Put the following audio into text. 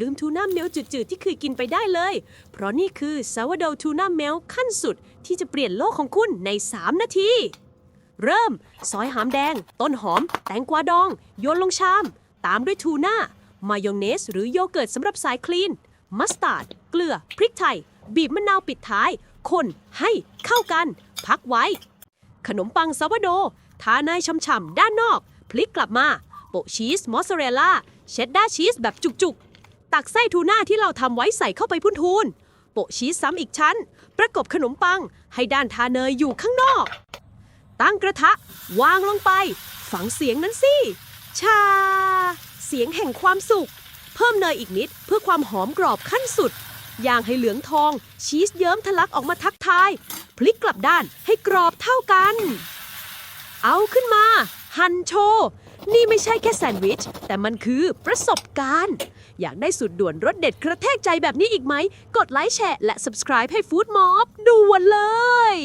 ลืมทูน่าเมลจืดๆที่เคยกินไปได้เลย เพราะนี่คือซาวโดทูน่าเมลขั้นสุดที่จะเปลี่ยนโลกของคุณใน 3 นาที เริ่ม ซอยหามแดง ต้นหอม แตงกวาดอง โยนลงชาม ตามด้วยทูน่ามายองเนส หรือโยเกิร์ตสำหรับสายคลีน มัสตาร์ด เกลือ พริกไทย บีบมะนาวปิดท้าย คนให้เข้ากัน พักไว้ ขนมปังซาวโดทาในช่ำๆด้านนอก พลิกกลับมา โปะชีสมอสซาเรลล่า เชดดาร์ชีสแบบจุกๆ ตักไส้ทูน่าที่เราทำไว้ใส่เข้าไปพุ่นทูน โปะชีสซ้ำอีกชั้น ประกบขนมปัง ให้ด้านทาเนยอยู่ข้างนอก ตั้งกระทะ วางลงไป ฝังเสียงนั้นสิ ชา เสียงแห่งความสุข เพิ่มเนยอีกนิดเพื่อความหอมกรอบขั้นสุดย่างให้เหลืองทอง ชีสเยิ้มทะลักออกมาทักทาย พลิกกลับด้านให้กรอบเท่ากัน เอาขึ้นมา หั่นโชว์ นี่ไม่ใช่แค่แซนด์วิช แต่มันคือประสบการณ์ อยากได้สุดด่วนรสเด็ดกระแทกใจแบบนี้อีกไหม กดไลค์แชร์และ subscribe ให้ฟู้ดมอบด่วนเลย